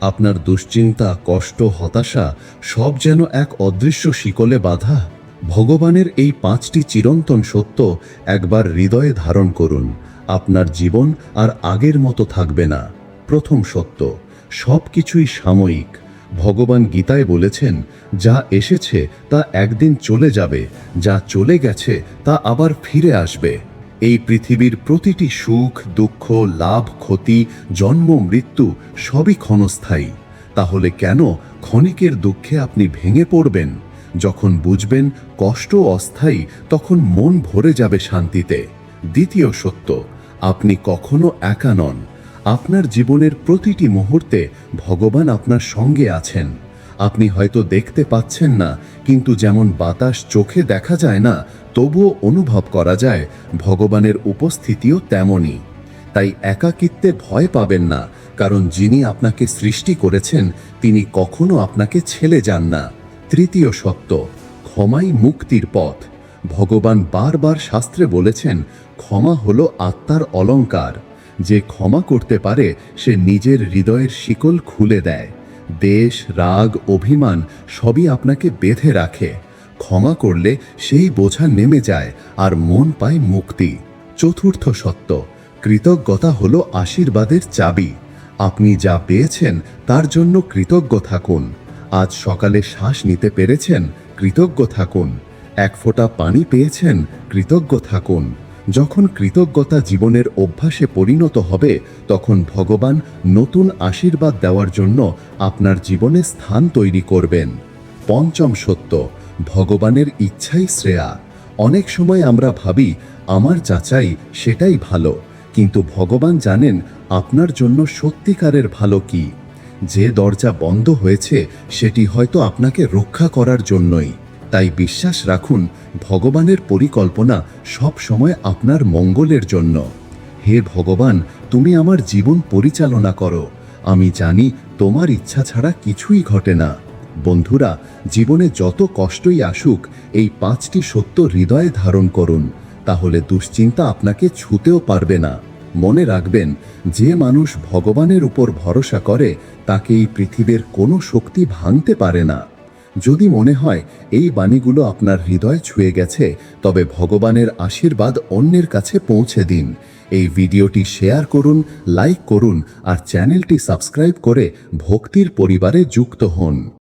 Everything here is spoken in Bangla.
আপনার দুশ্চিন্তা, কষ্ট, হতাশা সব যেন এক অদৃশ্য শিকলে বাধা। ভগবানের এই পাঁচটি চিরন্তন সত্য একবার হৃদয়ে ধারণ করুন। আপনার জীবন আর আগের মতো থাকবে না। প্রথম সত্য সব কিছুই সাময়িক। ভগবান গীতায় বলেছেন, যা এসেছে তা একদিন চলে যাবে, যা চলে গেছে তা আবার ফিরে আসবে। এই পৃথিবীর প্রতিটি সুখ, দুঃখ, লাভ, ক্ষতি, জন্ম, মৃত্যু সবই ক্ষণস্থায়ী। তাহলে কেন ক্ষণিকের দুঃখে আপনি ভেঙে পড়বেন? যখন বুঝবেন কষ্ট অস্থায়ী, তখন মন ভরে যাবে শান্তিতে। দ্বিতীয় সত্য, আপনি কখনো একা নন। আপনার জীবনের প্রতিটি মুহূর্তে ভগবান আপনার সঙ্গে আছেন। আপনি হয়তো দেখতে পাচ্ছেন না, কিন্তু যেমন বাতাস চোখে দেখা যায় না তবুও অনুভব করা যায়, ভগবানের উপস্থিতিও তেমনই। তাই একাকিত্বে ভয় পাবেন না, কারণ যিনি আপনাকে সৃষ্টি করেছেন, তিনি কখনো আপনাকে ছেলে যান না। তৃতীয় সত্য, ক্ষমাই মুক্তির পথ। ভগবান বারবার শাস্ত্রে বলেছেন, ক্ষমা হলো আত্মার অলঙ্কার। যে ক্ষমা করতে পারে, সে নিজের হৃদয়ের শিকল খুলে দেয়। দেশ, রাগ, অভিমান সবই আপনাকে বেঁধে রাখে। ক্ষমা করলে সেই বোঝা নেমে যায় আর মন পায় মুক্তি। চতুর্থ সত্য, কৃতজ্ঞতা হল আশীর্বাদের চাবি। আপনি যা পেয়েছেন তার জন্য কৃতজ্ঞ থাকুন। আজ সকালে শ্বাস নিতে পেরেছেন, কৃতজ্ঞ থাকুন। এক ফোঁটা পানি পেয়েছেন, কৃতজ্ঞ থাকুন। যখন কৃতজ্ঞতা জীবনের অভ্যাসে পরিণত হবে, তখন ভগবান নতুন আশীর্বাদ দেওয়ার জন্য আপনার জীবনে স্থান তৈরি করবেন। পঞ্চম সত্য ভগবানের ইচ্ছাই শ্রেয়া। অনেক সময় আমরা ভাবি, আমার যাচাই সেটাই ভালো, কিন্তু ভগবান জানেন আপনার জন্য সত্যিকারের ভালো কি। যে দরজা বন্ধ হয়েছে, সেটি হয়তো আপনাকে রক্ষা করার জন্যই। তাই বিশ্বাস রাখুন, ভগবানের পরিকল্পনা সব সময় আপনার মঙ্গলের জন্য। হে ভগবান, তুমি আমার জীবন পরিচালনা করো। আমি জানি তোমার ইচ্ছা ছাড়া কিছুই ঘটে না। বন্ধুরা, জীবনে যত কষ্টই আসুক, এই পাঁচটি সত্য হৃদয়ে ধারণ করুন। তাহলে দুশ্চিন্তা আপনাকে ছুতেও পারবে না। মনে রাখবেন, যে মানুষ ভগবানের উপর ভরসা করে, তাকে এই পৃথিবীর কোনো শক্তি ভাঙতে পারে না। যদি মনে হয়, এই বাণীগুলো আপনার হৃদয় ছুঁয়ে গেছে, তবে ভগবানের আশীর্বাদ অন্যের কাছে পৌঁছে দিন। এই ভিডিওটি শেয়ার করুন, লাইক করুন, আর চ্যানেলটি সাবস্ক্রাইব করে ভক্তির পরিবারে যুক্ত হন।